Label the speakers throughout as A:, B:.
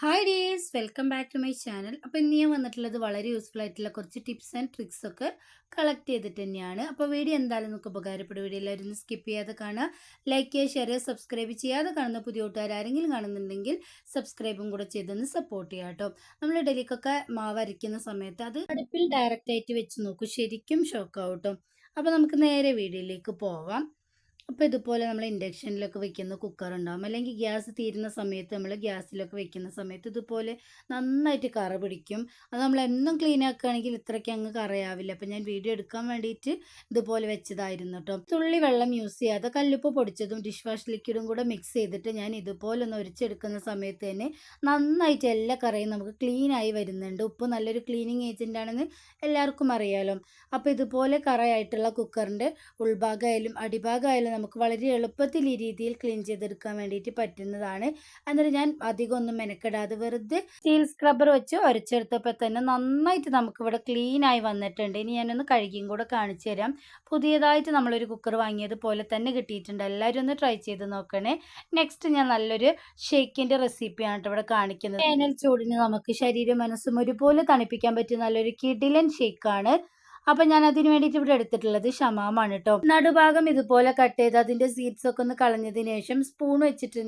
A: Hi guys welcome back to my channel അപ്പോൾ ഇന്ന് ഞാൻ വന്നിട്ടുള്ളത് വളരെ യൂസ്ഫുൾ ആയിട്ടുള്ള കുറച്ച് ടിപ്സ് ആൻഡ് ട്രിക്സ് ഒക്കെ കളക്ട് ചെയ്തിട്ട് തന്നെയാണ്. അപ്പോൾ വീഡിയോ എന്തായാലും നമുക്ക് ഉപകാരപ്പെടും. വീഡിയോ എല്ലാവരും സ്കിപ്പ് ചെയ്യാതെ കാണുക. ലൈക്ക് ചെയ്യുക ഷെയർ ചെയ്യുക സബ്സ്ക്രൈബ് ചെയ്യാതെ കാണുന്ന പുതിയ കൂട്ടുകാർ ആരെങ്കിലും കാണുന്നുണ്ടെങ്കിൽ സബ്സ്ക്രൈബും കൂടെ ചെയ്തൊന്ന് സപ്പോർട്ട് ചെയ്യാം കേട്ടോ. നമ്മൾ ഇഡലിക്കൊക്കെ മാവ് അരയ്ക്കുന്ന സമയത്ത് അത് അടുപ്പിൽ ഡയറക്റ്റ് ആയിട്ട് വെച്ച് നോക്കും. ശരിക്കും ഷോക്കാവും കേട്ടോ. അപ്പോൾ നമുക്ക് നേരെ വീഡിയോയിലേക്ക് പോവാം. അപ്പോൾ ഇതുപോലെ നമ്മൾ ഇൻഡക്ഷനിലൊക്കെ വെക്കുന്ന കുക്കർ ഉണ്ടാകും അല്ലെങ്കിൽ ഗ്യാസ് തീരുന്ന സമയത്ത് നമ്മൾ ഗ്യാസിലൊക്കെ വെക്കുന്ന സമയത്ത് ഇതുപോലെ നന്നായിട്ട് കറ പിടിക്കും. അത് നമ്മൾ എന്നും ക്ലീൻ ആക്കുകയാണെങ്കിൽ ഇത്രയ്ക്ക് അങ്ങ് കറയാവില്ല. അപ്പോൾ ഞാൻ വീഡിയോ എടുക്കാൻ വേണ്ടിയിട്ട് ഇതുപോലെ വെച്ചതായിരുന്നു കേട്ടോ തുള്ളി വെള്ളം യൂസ് ചെയ്യാതെ കല്ലുപ്പ് പൊടിച്ചതും ഡിഷ് വാഷ് ലിക്വിഡും കൂടെ മിക്സ് ചെയ്തിട്ട് ഞാൻ ഇതുപോലെ ഒന്ന് ഒരിച്ചെടുക്കുന്ന സമയത്ത് തന്നെ നന്നായിട്ട് എല്ലാ കറയും നമുക്ക് ക്ലീൻ ആയി വരുന്നുണ്ട്. ഉപ്പ് നല്ലൊരു ക്ലീനിങ് ഏജന്റ് ആണെന്ന് എല്ലാവർക്കും അറിയാലോ. അപ്പോൾ ഇതുപോലെ കറയായിട്ടുള്ള കുക്കറിന്റെ ഉൾഭാഗമായാലും അടിഭാഗമായാലും നമുക്ക് വളരെ എളുപ്പത്തിൽ ഈ രീതിയിൽ ക്ലീൻ ചെയ്തെടുക്കാൻ വേണ്ടിയിട്ട് പറ്റുന്നതാണ്. അന്നേരം ഞാൻ അധികം ഒന്നും മെനക്കെടാതെ വെറുതെ സ്റ്റീൽ സ്ക്രബ്ബർ വെച്ച് ഉരച്ചെടുത്തപ്പോൾ തന്നെ നന്നായിട്ട് നമുക്കിവിടെ ആയി വന്നിട്ടുണ്ട്. ഇനി ഞാനൊന്ന് കഴുകിയും കൂടെ കാണിച്ചു തരാം. പുതിയതായിട്ട് നമ്മളൊരു കുക്കർ വാങ്ങിയത് പോലെ തന്നെ കിട്ടിയിട്ടുണ്ട്. എല്ലാവരും ഒന്ന് ട്രൈ ചെയ്ത് നോക്കണേ. നെക്സ്റ്റ് ഞാൻ നല്ലൊരു ഷേക്കിന്റെ റെസിപ്പിയാണ് ഇവിടെ കാണിക്കുന്നത്. വേനൽ ചൂടിന് നമുക്ക് ശരീരം മനസ്സും ഒരുപോലെ തണുപ്പിക്കാൻ പറ്റിയ നല്ലൊരു കിടിലൻ ഷേക്കാണ് അപ്പൊ ഞാൻ അതിന് വേണ്ടിയിട്ട് ഇവിടെ എടുത്തിട്ടുള്ളത് ഷമാമാണ് കേട്ടോ നടുഭാഗം ഇതുപോലെ കട്ട് ചെയ്ത് അതിന്റെ സീഡ്സ് ഒക്കെ ഒന്ന് കളഞ്ഞതിന് ശേഷം സ്പൂൺ വെച്ചിട്ട്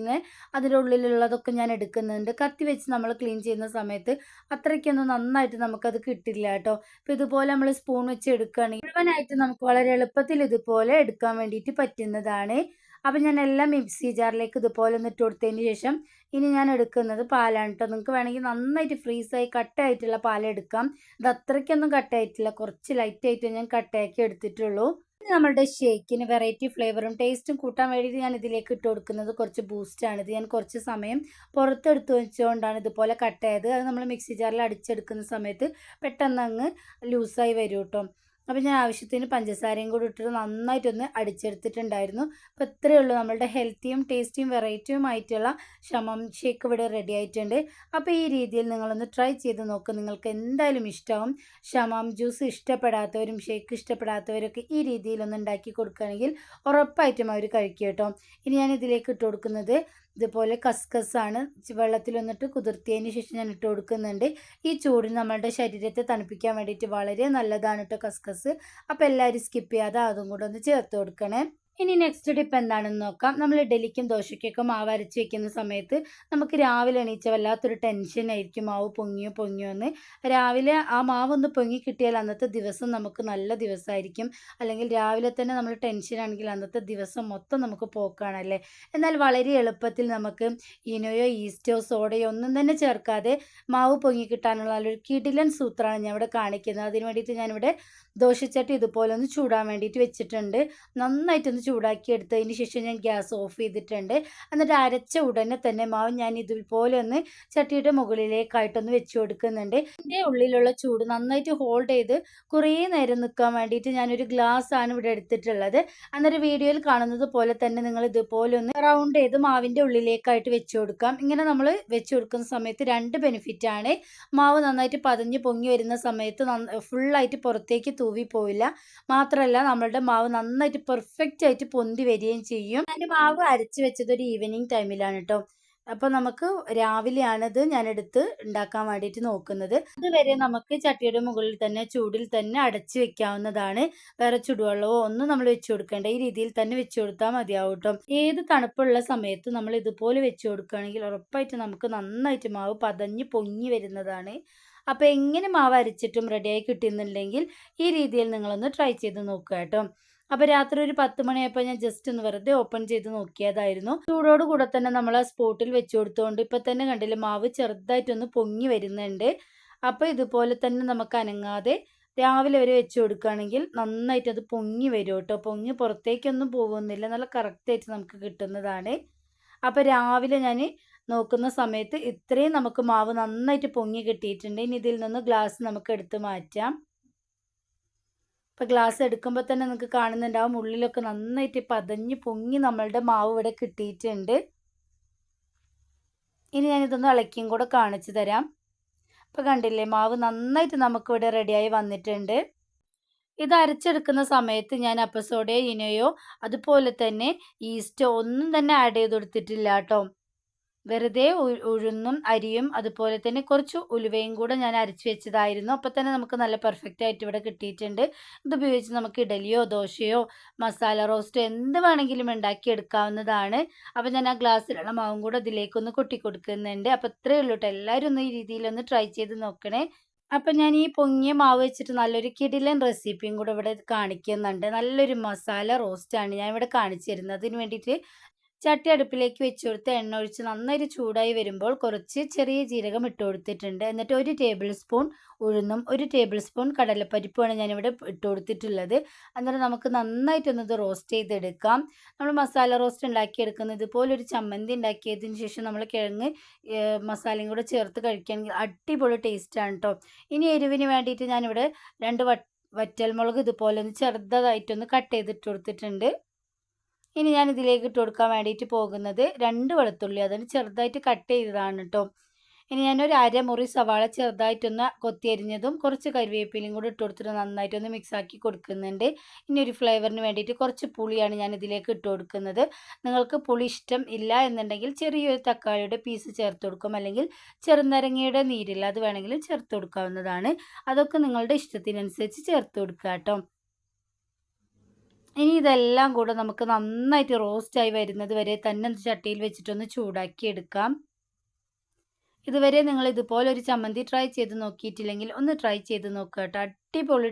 A: അതിന്റെ ഉള്ളിലുള്ളതൊക്കെ ഞാൻ എടുക്കുന്നുണ്ട്. കത്തി വെച്ച് നമ്മൾ ക്ലീൻ ചെയ്യുന്ന സമയത്ത് അത്രയ്ക്കൊന്നും നന്നായിട്ട് നമുക്കത് കിട്ടില്ല കേട്ടോ അപ്പൊ ഇതുപോലെ നമ്മൾ സ്പൂൺ വെച്ച് എടുക്കുകയാണെങ്കിൽ മുഴുവനായിട്ട് നമുക്ക് വളരെ എളുപ്പത്തിൽ ഇതുപോലെ എടുക്കാൻ വേണ്ടിയിട്ട് പറ്റുന്നതാണ്. അപ്പം ഞാൻ എല്ലാം മിക്സി ജാറിലേക്ക് ഇതുപോലെ ഒന്ന് ഇട്ട് കൊടുത്തതിന് ശേഷം ഇനി ഞാൻ എടുക്കുന്നത് പാലാണ് കേട്ടോ നിങ്ങൾക്ക് വേണമെങ്കിൽ നന്നായിട്ട് ഫ്രീസായി കട്ടായിട്ടുള്ള പാലെടുക്കാം ഇത് അത്രയ്ക്കൊന്നും കട്ടായിട്ടില്ല. കുറച്ച് ലൈറ്റായിട്ട് ഞാൻ കട്ടയാക്കി എടുത്തിട്ടുള്ളൂ. നമ്മളുടെ ഷേക്കിന് വെറൈറ്റി ഫ്ലേവറും ടേസ്റ്റും കൂട്ടാൻ വേണ്ടിയിട്ട് ഞാൻ ഇതിലേക്ക് ഇട്ട് കൊടുക്കുന്നത് കുറച്ച് ബൂസ്റ്റാണ് ഇത് ഞാൻ കുറച്ച് സമയം പുറത്തെടുത്ത് വെച്ചുകൊണ്ടാണ് ഇതുപോലെ കട്ടായത് അത് നമ്മൾ മിക്സി ജാറിൽ അടിച്ചെടുക്കുന്ന സമയത്ത് പെട്ടെന്ന് അങ്ങ് ലൂസായി വരും കേട്ടോ അപ്പോൾ ഞാൻ ആവശ്യത്തിന് പഞ്ചസാരയും കൂടി ഇട്ടിട്ട് നന്നായിട്ടൊന്ന് അടിച്ചെടുത്തിട്ടുണ്ടായിരുന്നു. അപ്പോൾ ഇത്രയേ ഉള്ളൂ നമ്മളുടെ ഹെൽത്തിയും ടേസ്റ്റിയും വെറൈറ്റിയുമായിട്ടുള്ള ഷമം ഷേക്ക് ഇവിടെ റെഡി ആയിട്ടുണ്ട്. അപ്പോൾ ഈ രീതിയിൽ നിങ്ങളൊന്ന് ട്രൈ ചെയ്ത് നോക്കുക നിങ്ങൾക്ക് എന്തായാലും ഇഷ്ടമാവും ഷമം ജ്യൂസ് ഇഷ്ടപ്പെടാത്തവരും ഷേക്ക് ഇഷ്ടപ്പെടാത്തവരൊക്കെ ഈ രീതിയിലൊന്ന് ഉണ്ടാക്കി കൊടുക്കുകയാണെങ്കിൽ ഉറപ്പായിട്ടും അവർ കഴിക്കും കേട്ടോ. ഇനി ഞാൻ ഇതിലേക്ക് ഇട്ട് കൊടുക്കുന്നത് ഇതുപോലെ കസ്കസാണ്. വെള്ളത്തിൽ വന്നിട്ട് കുതിർത്തിയതിന് ശേഷം ഞാൻ ഇട്ട് കൊടുക്കുന്നുണ്ട്. ഈ ചൂടിന് നമ്മളുടെ ശരീരത്തെ തണുപ്പിക്കാൻ വേണ്ടിയിട്ട് വളരെ നല്ലതാണ് കേട്ടോ കസ്കസ്. അപ്പോൾ എല്ലാവരും സ്കിപ്പ് ചെയ്യാതെ അതും കൂടെ ഒന്ന് ചേർത്ത് കൊടുക്കണേ. ഇനി നെക്സ്റ്റ് ടിപ്പ് എന്താണെന്ന് നോക്കാം. നമ്മൾ ഡെലിക്കും ദോശയ്ക്കൊക്കെ മാവ് അരച്ച് വെക്കുന്ന സമയത്ത് നമുക്ക് രാവിലെ എണീച്ച വല്ലാത്തൊരു ടെൻഷൻ ആയിരിക്കും. മാവ് പൊങ്ങിയോ പൊങ്ങിയോ എന്ന്. രാവിലെ ആ മാവ് ഒന്ന് പൊങ്ങി കിട്ടിയാൽ അന്നത്തെ ദിവസം നമുക്ക് നല്ല ദിവസമായിരിക്കും. അല്ലെങ്കിൽ രാവിലെ തന്നെ നമ്മൾ ടെൻഷൻ ആണെങ്കിൽ അന്നത്തെ ദിവസം മൊത്തം നമുക്ക് പോക്കാണല്ലേ എന്നാൽ വളരെ എളുപ്പത്തിൽ നമുക്ക് ഇനോയോ ഈസ്റ്റോ സോഡയോ ഒന്നും തന്നെ ചേർക്കാതെ മാവ് പൊങ്ങി കിട്ടാനുള്ള ഒരു കിടിലൻ സൂത്രമാണ് ഞാൻ ഇവിടെ കാണിക്കുന്നത്. അതിന് വേണ്ടിയിട്ട് ഞാനിവിടെ ദോശച്ചട്ടി ഇതുപോലെ ഒന്ന് ചൂടാൻ വേണ്ടിയിട്ട് വെച്ചിട്ടുണ്ട്. നന്നായിട്ടൊന്ന് ചൂടാക്കി എടുത്തതിന് ശേഷം ഞാൻ ഗ്യാസ് ഓഫ് ചെയ്തിട്ടുണ്ട്. എന്നിട്ട് അരച്ച ഉടനെ തന്നെ മാവ് ഞാൻ ഇതുപോലെ ഒന്ന് ചട്ടിയുടെ മുകളിലേക്കായിട്ടൊന്ന് വെച്ച് കൊടുക്കുന്നുണ്ട്. ഇതിന്റെ ഉള്ളിലുള്ള ചൂട് നന്നായിട്ട് ഹോൾഡ് ചെയ്ത് കുറേ നേരം നിൽക്കാൻ വേണ്ടിയിട്ട് ഞാനൊരു ഗ്ലാസ് ആണ് ഇവിടെ എടുത്തിട്ടുള്ളത്. അന്നേരം വീഡിയോയിൽ കാണുന്നത് പോലെ തന്നെ നിങ്ങൾ ഇതുപോലെ ഒന്ന് റൗണ്ട് ചെയ്ത് മാവിന്റെ ഉള്ളിലേക്കായിട്ട് വെച്ച് കൊടുക്കാം. ഇങ്ങനെ നമ്മൾ വെച്ച് കൊടുക്കുന്ന സമയത്ത് രണ്ട് ബെനിഫിറ്റ് ആണ്. മാവ് നന്നായിട്ട് പതഞ്ഞ് പൊങ്ങി വരുന്ന സമയത്ത് ഫുള്ളായിട്ട് പുറത്തേക്ക് തൂവി പോവില്ല. മാത്രമല്ല നമ്മളുടെ മാവ് നന്നായിട്ട് പെർഫെക്റ്റ് ആയിട്ട് പൊന്തി വരികയും ചെയ്യും. ഞാൻ മാവ് അരച്ച് വെച്ചത് ഒരു ഈവനിങ് ടൈമിലാണ് കേട്ടോ അപ്പോൾ നമുക്ക് രാവിലെയാണത് ഞാൻ എടുത്ത് ഉണ്ടാക്കാൻ വേണ്ടിയിട്ട് നോക്കുന്നത്. അതുവരെ നമുക്ക് ചട്ടിയുടെ മുകളിൽ തന്നെ ചൂടിൽ തന്നെ അടച്ച് വെക്കാവുന്നതാണ്. വേറെ ചുടുവെള്ളമോ ഒന്നും നമ്മൾ വെച്ചു കൊടുക്കേണ്ട. ഈ രീതിയിൽ തന്നെ വെച്ചു കൊടുത്താൽ മതിയാവും കേട്ടോ ഏത് തണുപ്പുള്ള സമയത്ത് നമ്മൾ ഇതുപോലെ വെച്ചു കൊടുക്കുകയാണെങ്കിൽ ഉറപ്പായിട്ട് നമുക്ക് നന്നായിട്ട് മാവ് പതഞ്ഞ് പൊങ്ങി വരുന്നതാണ്. അപ്പോൾ എങ്ങനെ മാവ് അരച്ചിട്ടും റെഡിയായി കിട്ടുന്നുണ്ടെങ്കിൽ ഈ രീതിയിൽ നിങ്ങളൊന്ന് ട്രൈ ചെയ്ത് നോക്കുക കേട്ടോ അപ്പോൾ രാത്രി ഒരു പത്ത് മണിയായപ്പോൾ ഞാൻ ജസ്റ്റ് ഒന്ന് വെറുതെ ഓപ്പൺ ചെയ്ത് നോക്കിയതായിരുന്നു. ചൂടോട് കൂടെ തന്നെ നമ്മൾ ആ സ്പോട്ടിൽ വെച്ച് കൊടുത്തുകൊണ്ട് ഇപ്പം തന്നെ കണ്ടില്ല മാവ് ചെറുതായിട്ടൊന്ന് പൊങ്ങി വരുന്നുണ്ട്. അപ്പോൾ ഇതുപോലെ തന്നെ നമുക്ക് അനങ്ങാതെ രാവിലെ വരെ വെച്ച് കൊടുക്കുകയാണെങ്കിൽ നന്നായിട്ട് അത് പൊങ്ങി വരും കേട്ടോ. പൊങ്ങി പുറത്തേക്കൊന്നും പോകുന്നില്ല. നല്ല കറക്റ്റായിട്ട് നമുക്ക് കിട്ടുന്നതാണ്. അപ്പോൾ രാവിലെ ഞാൻ നോക്കുന്ന സമയത്ത് ഇത്രയും നമുക്ക് മാവ് നന്നായിട്ട് പൊങ്ങി കിട്ടിയിട്ടുണ്ട്. ഇനി ഇതിൽ നിന്ന് ഗ്ലാസ് നമുക്ക് എടുത്ത് മാറ്റാം. ഇപ്പോൾ ഗ്ലാസ് എടുക്കുമ്പോൾ തന്നെ നിങ്ങൾക്ക് കാണുന്നുണ്ടാവും ഉള്ളിലൊക്കെ നന്നായിട്ട് പതഞ്ഞ് പൊങ്ങി നമ്മളുടെ മാവ് ഇവിടെ കിട്ടിയിട്ടുണ്ട്. ഇനി ഞാനിതൊന്ന് ഇളക്കിയും കൂടെ കാണിച്ചു തരാം. ഇപ്പോൾ കണ്ടില്ലേ മാവ് നന്നായിട്ട് നമുക്കിവിടെ റെഡിയായി വന്നിട്ടുണ്ട്. ഇത് അരച്ചെടുക്കുന്ന സമയത്ത് ഞാൻ അപ്പസോഡയോ ഇനയോ അതുപോലെ തന്നെ ഈസ്റ്റോ ഒന്നും തന്നെ ആഡ് ചെയ്ത് കൊടുത്തിട്ടില്ല കേട്ടോ. വെറുതെ ഉഴുന്നും അരിയും അതുപോലെ തന്നെ കുറച്ച് ഉലുവയും കൂടെ ഞാൻ അരച്ച് വെച്ചതായിരുന്നു. അപ്പോൾ തന്നെ നമുക്ക് നല്ല പെർഫെക്റ്റ് ആയിട്ട് ഇവിടെ കിട്ടിയിട്ടുണ്ട്. ഇത് ഉപയോഗിച്ച് നമുക്ക് ഇഡലിയോ ദോശയോ മസാല റോസ്റ്റോ എന്ത് വേണമെങ്കിലും ഉണ്ടാക്കി എടുക്കാവുന്നതാണ് അപ്പോൾ ഞാൻ ആ ഗ്ലാസ്സിലുള്ള മാവും കൂടെ ഇതിലേക്കൊന്ന് കൊട്ടി കൊടുക്കുന്നുണ്ട് അപ്പോൾ ഇത്രയേ ഉള്ളൂ കേട്ടോ. എല്ലാവരും ഒന്ന് ഈ രീതിയിലൊന്ന് ട്രൈ ചെയ്ത് നോക്കണേ. അപ്പം ഞാൻ ഈ പൊങ്ങിയ മാവ് വെച്ചിട്ട് നല്ലൊരു കിടിലൻ റെസിപ്പിയും കൂടെ ഇവിടെ കാണിക്കുന്നുണ്ട്. നല്ലൊരു മസാല റോസ്റ്റാണ് ഞാൻ ഇവിടെ കാണിച്ചു തരുന്നത്. അതിന് വേണ്ടിയിട്ട് ചട്ടി അടുപ്പിലേക്ക് വെച്ച് കൊടുത്ത് എണ്ണ ഒഴിച്ച് നന്നായി ചൂടായി വരുമ്പോൾ കുറച്ച് ചെറിയ ജീരകം ഇട്ട് കൊടുത്തിട്ടുണ്ട്. എന്നിട്ട് ഒരു ടേബിൾ സ്പൂൺ ഉഴുന്നും ഒരു ടേബിൾ സ്പൂൺ കടലപ്പരിപ്പുമാണ് ഞാനിവിടെ ഇട്ട് കൊടുത്തിട്ടുള്ളത്. അന്നേരം നമുക്ക് നന്നായിട്ടൊന്നത് റോസ്റ്റ് ചെയ്തെടുക്കാം. നമ്മൾ മസാല റോസ്റ്റ് ഉണ്ടാക്കിയെടുക്കുന്നത് ഇതുപോലെ ഒരു ചമ്മന്തി ഉണ്ടാക്കിയതിന് ശേഷം നമ്മൾ കിഴങ്ങ് മസാലയും കൂടെ ചേർത്ത് കഴിക്കുകയാണെങ്കിൽ അടിപൊളി ടേസ്റ്റാണ് കേട്ടോ ഇനി എരിവിന് വേണ്ടിയിട്ട് ഞാനിവിടെ രണ്ട് വറ്റൽമുളക് ഇതുപോലെ ഒന്ന് ചെറുതായിട്ടൊന്ന് കട്ട് ചെയ്തിട്ട് കൊടുത്തിട്ടുണ്ട്. ഇനി ഞാൻ ഇതിലേക്ക് ഇട്ട് കൊടുക്കാൻ വേണ്ടിയിട്ട് പോകുന്നത് രണ്ട് വെളുത്തുള്ളി. അതിന് ചെറുതായിട്ട് കട്ട് ചെയ്തതാണ് കേട്ടോ ഇനി ഞാനൊരു അരമുറി സവാള ചെറുതായിട്ടൊന്ന് കൊത്തിയരിഞ്ഞതും കുറച്ച് കരിവേപ്പിലയും കൂടി ഇട്ട് കൊടുത്തിട്ട് നന്നായിട്ടൊന്ന് മിക്സ് ആക്കി കൊടുക്കുന്നുണ്ട്. ഇനി ഒരു ഫ്ലേവറിന് വേണ്ടിയിട്ട് കുറച്ച് പുളിയാണ് ഞാൻ ഇതിലേക്ക് ഇട്ട് കൊടുക്കുന്നത്. നിങ്ങൾക്ക് പുളി ഇഷ്ടം ഇല്ല എന്നുണ്ടെങ്കിൽ ചെറിയൊരു തക്കാളിയുടെ പീസ് ചേർത്ത് കൊടുക്കും. അല്ലെങ്കിൽ ചെറുനരങ്ങയുടെ നീരില്ല അത് വേണമെങ്കിലും ചേർത്ത് കൊടുക്കാവുന്നതാണ്. അതൊക്കെ നിങ്ങളുടെ ഇഷ്ടത്തിനനുസരിച്ച് ചേർത്ത് കൊടുക്കുക കേട്ടോ ഇനി ഇതെല്ലാം കൂടെ നമുക്ക് നന്നായിട്ട് റോസ്റ്റായി വരുന്നത് വരെ തന്നെ ചട്ടിയിൽ വെച്ചിട്ടൊന്ന് ചൂടാക്കി എടുക്കാം. ഇതുവരെ നിങ്ങൾ ഇതുപോലെ ഒരു ചമ്മന്തി ട്രൈ ചെയ്ത് നോക്കിയിട്ടില്ലെങ്കിൽ ഒന്ന് ട്രൈ ചെയ്ത് നോക്കുക കേട്ടോ. അടിപൊളി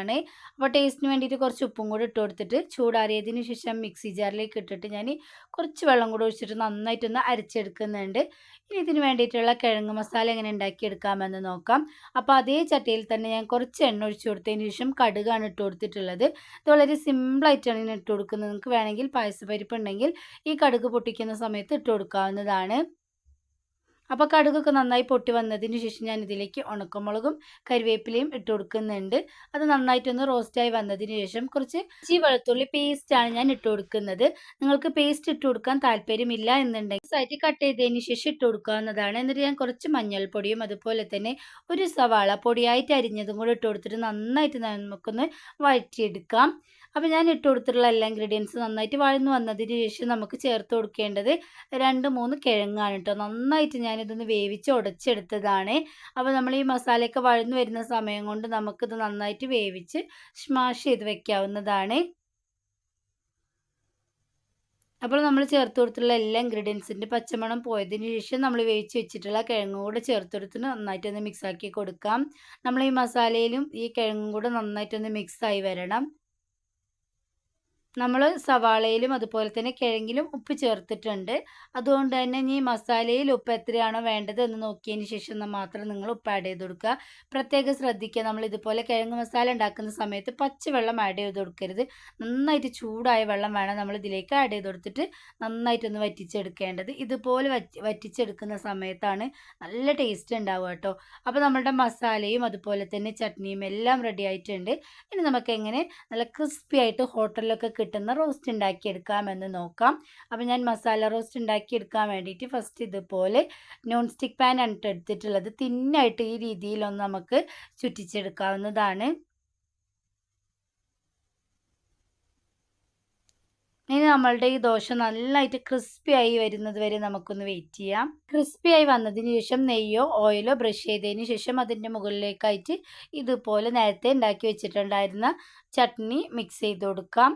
A: ആണ്. അപ്പോൾ ടേസ്റ്റിന് വേണ്ടിയിട്ട് കുറച്ച് ഉപ്പും കൂടി ഇട്ട് കൊടുത്തിട്ട് ചൂടാറിയതിന് ശേഷം മിക്സി ജാറിലേക്ക് ഇട്ടിട്ട് ഞാൻ കുറച്ച് വെള്ളം കൂടി ഒഴിച്ചിട്ട് നന്നായിട്ടൊന്ന് അരച്ചെടുക്കുന്നുണ്ട്. ഇനി ഇതിന് വേണ്ടിയിട്ടുള്ള കിഴങ്ങ് മസാല എങ്ങനെ ഉണ്ടാക്കിയെടുക്കാമെന്ന് നോക്കാം. അപ്പോൾ അതേ ചട്ടിയിൽ തന്നെ ഞാൻ കുറച്ച് എണ്ണ ഒഴിച്ചു കൊടുത്തതിന് ശേഷം കടുകാണ് ഇട്ട് കൊടുത്തിട്ടുള്ളത്. ഇത് വളരെ സിമ്പിളായിട്ടാണ് ഞാൻ ഇട്ട് കൊടുക്കുന്നത്. നിങ്ങൾക്ക് വേണമെങ്കിൽ പായസപ്പരിപ്പ് ഉണ്ടെങ്കിൽ ഈ കടുക് പൊട്ടിക്കുന്ന സമയത്ത് ഇട്ട് കൊടുക്കാവുന്നതാണ്. അപ്പോൾ കടുകൊക്കെ നന്നായി പൊട്ടി വന്നതിന് ശേഷം ഞാൻ ഇതിലേക്ക് ഉണക്കമുളകും കരിവേപ്പിലയും ഇട്ട് കൊടുക്കുന്നുണ്ട്. അത് നന്നായിട്ടൊന്ന് റോസ്റ്റായി വന്നതിന് ശേഷം കുറച്ച് ഇച്ചി വെളുത്തുള്ളി പേസ്റ്റാണ് ഞാൻ ഇട്ട് കൊടുക്കുന്നത്. നിങ്ങൾക്ക് പേസ്റ്റ് ഇട്ട് കൊടുക്കാൻ താല്പര്യമില്ല എന്നുണ്ടെങ്കിൽ സൈറ്റ് കട്ട് ചെയ്തതിന് ശേഷം ഇട്ട് കൊടുക്കാവുന്നതാണ്. എന്നിട്ട് ഞാൻ കുറച്ച് മഞ്ഞൾപ്പൊടിയും അതുപോലെ തന്നെ ഒരു സവാള പൊടിയായിട്ട് അരിഞ്ഞതും കൂടി ഇട്ട് കൊടുത്തിട്ട് നന്നായിട്ട് നമുക്കൊന്ന് വഴറ്റിയെടുക്കാം. അപ്പോൾ ഞാൻ ഇട്ട് കൊടുത്തിട്ടുള്ള എല്ലാ ഇൻഗ്രീഡിയൻസ് നന്നായിട്ട് വഴന്നു വന്നതിന് ശേഷം നമുക്ക് ചേർത്ത് കൊടുക്കേണ്ടത് രണ്ട് മൂന്ന് കിഴങ്ങാണ് കേട്ടോ നന്നായിട്ട് ഞാനിതൊന്ന് വേവിച്ച് ഉടച്ചെടുത്തതാണ് അപ്പോൾ നമ്മൾ ഈ മസാലയൊക്കെ വഴന്നു വരുന്ന സമയം കൊണ്ട് നമുക്കിത് നന്നായിട്ട് വേവിച്ച് സ്മാഷ് ചെയ്ത് വെക്കാവുന്നതാണ്. അപ്പോൾ നമ്മൾ ചേർത്ത് കൊടുത്തുള്ള എല്ലാ ഇൻഗ്രീഡിയൻസിന്റെ പച്ചമണം പോയതിന് ശേഷം നമ്മൾ വേവിച്ച് വെച്ചിട്ടുള്ള കിഴങ്ങും കൂടെ ചേർത്ത് കൊടുത്തിട്ട് നന്നായിട്ടൊന്ന് മിക്സാക്കി കൊടുക്കാം. നമ്മൾ ഈ മസാലയിലും ഈ കിഴങ്ങും കൂടെ നന്നായിട്ടൊന്ന് മിക്സായി വരണം. നമ്മൾ സവാളയിലും അതുപോലെ തന്നെ കിഴങ്ങിലും ഉപ്പ് ചേർത്തിട്ടുണ്ട്. അതുകൊണ്ട് തന്നെ ഈ മസാലയിൽ ഉപ്പ് എത്രയാണോ വേണ്ടത് എന്ന് നോക്കിയതിന് ശേഷം മാത്രം നിങ്ങൾ ഉപ്പ് ആഡ് ചെയ്ത് കൊടുക്കുക. പ്രത്യേകം ശ്രദ്ധിക്കുക നമ്മൾ ഇതുപോലെ കിഴങ്ങ് മസാല ഉണ്ടാക്കുന്ന സമയത്ത് പച്ചവെള്ളം ആഡ് ചെയ്ത് കൊടുക്കരുത്. നന്നായിട്ട് ചൂടായ വെള്ളം വേണം നമ്മൾ ഇതിലേക്ക് ആഡ് ചെയ്ത് കൊടുത്തിട്ട് നന്നായിട്ടൊന്ന് വറ്റിച്ചെടുക്കേണ്ടത്. ഇതുപോലെ വറ്റി വറ്റിച്ചെടുക്കുന്ന സമയത്താണ് നല്ല ടേസ്റ്റ് ഉണ്ടാവുക കേട്ടോ. അപ്പോൾ നമ്മളുടെ മസാലയും അതുപോലെ തന്നെ ചട്നിയും എല്ലാം റെഡി ആയിട്ടുണ്ട്. ഇനി നമുക്ക് എങ്ങനെ നല്ല ക്രിസ്പി ആയിട്ട് ഹോട്ടലിലൊക്കെ കിട്ടുന്ന റോസ്റ്റ് ഉണ്ടാക്കിയെടുക്കാമെന്ന് നോക്കാം. അപ്പോൾ ഞാൻ മസാല റോസ്റ്റ് ഉണ്ടാക്കിയെടുക്കാൻ വേണ്ടിയിട്ട് ഫസ്റ്റ് ഇതുപോലെ നോൺ സ്റ്റിക്ക് പാൻ ആണ് എടുത്തിട്ടുള്ളത്. തിന്നായിട്ട് ഈ രീതിയിലൊന്ന് നമുക്ക് ചുറ്റിച്ചെടുക്കാവുന്നതാണ്. ഇനി നമ്മളുടെ ഈ ദോശ നല്ലതായിട്ട് ക്രിസ്പി ആയി വരുന്നത് വരെ നമുക്കൊന്ന് വെയിറ്റ് ചെയ്യാം. ക്രിസ്പി ആയി വന്നതിന് ശേഷം നെയ്യോ ഓയിലോ ബ്രഷ് ചെയ്തതിന് ശേഷം അതിന്റെ മുകളിലേക്കായിട്ട് ഇതുപോലെ നേരത്തെ ഉണ്ടാക്കി വെച്ചിട്ടുണ്ടായിരുന്ന ചട്നി മിക്സ് ചെയ്ത് കൊടുക്കാം.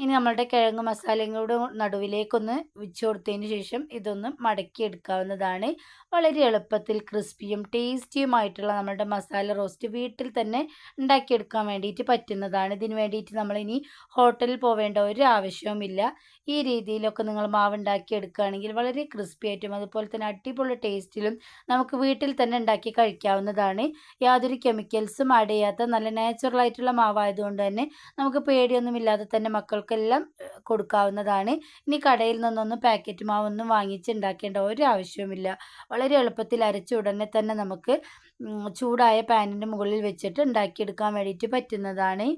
A: ഇനി നമ്മളുടെ കിഴങ്ങ് മസാലയും കൂടെ നടുവിലേക്കൊന്ന് വെച്ച് കൊടുത്തതിന് ശേഷം ഇതൊന്ന് മടക്കി എടുക്കാവുന്നതാണ് വളരെ എളുപ്പത്തിൽ ക്രിസ്പിയും ടേസ്റ്റിയുമായിട്ടുള്ള നമ്മുടെ മസാല റോസ്റ്റ് വീട്ടിൽ തന്നെ ഉണ്ടാക്കിയെടുക്കാൻ വേണ്ടിയിട്ട് പറ്റുന്നതാണ്. ഇതിന് വേണ്ടിയിട്ട് നമ്മളിനി ഹോട്ടലിൽ പോവേണ്ട ഒരു ആവശ്യവുമില്ല. ഈ രീതിയിലൊക്കെ നിങ്ങൾ മാവ് ഉണ്ടാക്കിയെടുക്കുകയാണെങ്കിൽ വളരെ ക്രിസ്പി ആയിട്ടും അതുപോലെ തന്നെ അടിപൊളി ടേസ്റ്റിലും നമുക്ക് വീട്ടിൽ തന്നെ ഉണ്ടാക്കി കഴിക്കാവുന്നതാണ്. യാതൊരു കെമിക്കൽസും ആഡ് ചെയ്യാത്ത നല്ല നാച്ചുറൽ ആയിട്ടുള്ള മാവായതുകൊണ്ട് തന്നെ നമുക്ക് പേടിയൊന്നുമില്ലാതെ തന്നെ മക്കൾക്കെല്ലാം കൊടുക്കാവുന്നതാണ്. ഇനി കടയിൽ നിന്നൊന്നും പാക്കറ്റ് മാവൊന്നും വാങ്ങിച്ച് ഉണ്ടാക്കേണ്ട ഒരു ആവശ്യവുമില്ല. വളരെ എളുപ്പത്തിൽ അരച്ച ഉടനെ തന്നെ നമുക്ക് ചൂടായ പാനിന്റെ മുകളിൽ വെച്ചിട്ട് ഉണ്ടാക്കിയെടുക്കാൻ വേണ്ടിയിട്ട് പറ്റുന്നതാണ്.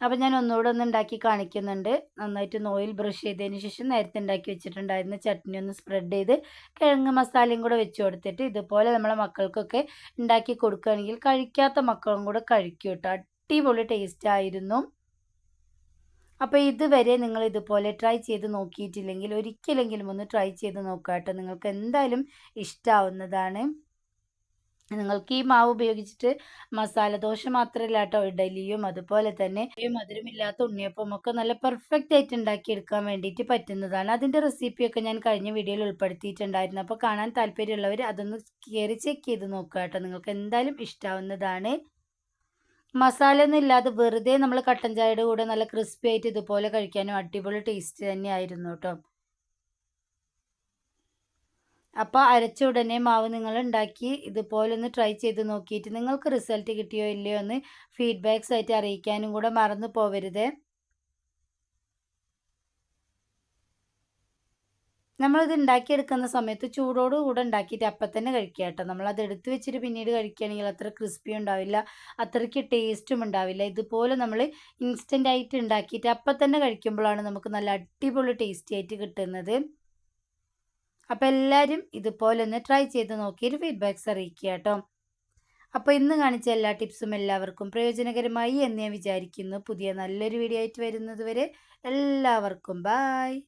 A: അപ്പം ഞാൻ ഒന്നുകൂടെ ഒന്ന് ഉണ്ടാക്കി കാണിക്കുന്നുണ്ട്. നന്നായിട്ട് ഓയിൽ ബ്രഷ് ചെയ്തതിന് ശേഷം നേരത്തെ ഉണ്ടാക്കി വെച്ചിട്ടുണ്ടായിരുന്ന ചട്നി ഒന്ന് സ്പ്രെഡ് ചെയ്ത് കിഴങ്ങ് മസാലയും കൂടെ വെച്ച് കൊടുത്തിട്ട് ഇതുപോലെ നമ്മളെ മക്കൾക്കൊക്കെ ഉണ്ടാക്കി കൊടുക്കുകയാണെങ്കിൽ കഴിക്കാത്ത മക്കളും കൂടെ കഴിക്കും കേട്ടോ. അടിപൊളി ടേസ്റ്റ് ആയിരുന്നു. അപ്പോൾ ഇതുവരെ നിങ്ങൾ ഇതുപോലെ ട്രൈ ചെയ്ത് നോക്കിയിട്ടില്ലെങ്കിൽ ഒരിക്കലെങ്കിലും ഒന്ന് ട്രൈ ചെയ്ത് നോക്കുക കേട്ടോ. നിങ്ങൾക്ക് എന്തായാലും ഇഷ്ടാവുന്നതാണ്. നിങ്ങൾക്ക് ഈ മാവ് ഉപയോഗിച്ചിട്ട് മസാല ദോശ മാത്രമല്ല കേട്ടോ ഇഡലിയും അതുപോലെ തന്നെ മധുരമില്ലാത്ത ഉണ്ണിയപ്പം ഒക്കെ നല്ല പെർഫെക്റ്റ് ആയിട്ട് ഉണ്ടാക്കിയെടുക്കാൻ വേണ്ടിയിട്ട് പറ്റുന്നതാണ്. അതിന്റെ റെസിപ്പിയൊക്കെ ഞാൻ കഴിഞ്ഞ വീഡിയോയിൽ ഉൾപ്പെടുത്തിയിട്ടുണ്ടായിരുന്നു. അപ്പോൾ കാണാൻ താല്പര്യമുള്ളവർ അതൊന്ന് കയറി ചെക്ക് ചെയ്ത് നോക്കുക കേട്ടോ. നിങ്ങൾക്ക് എന്തായാലും ഇഷ്ടാവുന്നതാണ്. മസാല ഒന്നും ഇല്ലാതെ വെറുതെ നമ്മൾ കട്ടൻ ചായയുടെ കൂടെ നല്ല ക്രിസ്പി ആയിട്ട് ഇതുപോലെ കഴിക്കാനും അടിപൊളി ടേസ്റ്റ് തന്നെയായിരുന്നു കേട്ടോ. അപ്പോൾ അരച്ച ഉടനെ മാവ് നിങ്ങൾ ഉണ്ടാക്കി ഇതുപോലെ ഒന്ന് ട്രൈ ചെയ്ത് നോക്കിയിട്ട് നിങ്ങൾക്ക് റിസൾട്ട് കിട്ടിയോ ഇല്ലയോ എന്ന് ഫീഡ്ബാക്ക്സ് ആയിട്ട് അറിയിക്കാനും കൂടെ മറന്നു പോവരുത്. നമ്മളിത് ഉണ്ടാക്കിയെടുക്കുന്ന സമയത്ത് ചൂടോട് കൂടെ ഉണ്ടാക്കിയിട്ട് അപ്പം തന്നെ കഴിക്കുക കേട്ടോ. നമ്മളത് എടുത്തു വെച്ചിട്ട് പിന്നീട് കഴിക്കുകയാണെങ്കിൽ അത്ര ക്രിസ്പി ഉണ്ടാവില്ല അത്രയ്ക്ക് ടേസ്റ്റും ഉണ്ടാവില്ല. ഇതുപോലെ നമ്മൾ ഇൻസ്റ്റന്റ് ആയിട്ട് ഉണ്ടാക്കിയിട്ട് അപ്പം തന്നെ കഴിക്കുമ്പോഴാണ് നമുക്ക് നല്ല അടിപൊളി ടേസ്റ്റി ആയിട്ട് കിട്ടുന്നത്. അപ്പോൾ എല്ലാവരും ഇതുപോലെ ഒന്ന് ട്രൈ ചെയ്ത് നോക്കിയിട്ട് ഫീഡ്ബാക്ക്സ് അറിയിക്കുക കേട്ടോ. അപ്പോൾ ഇന്ന് കാണിച്ച എല്ലാ ടിപ്സും എല്ലാവർക്കും പ്രയോജനകരമായി എന്ന് ഞാൻ വിചാരിക്കുന്നു. പുതിയ നല്ലൊരു വീഡിയോ ആയിട്ട് വരുന്നത് വരെ എല്ലാവർക്കും ബായ്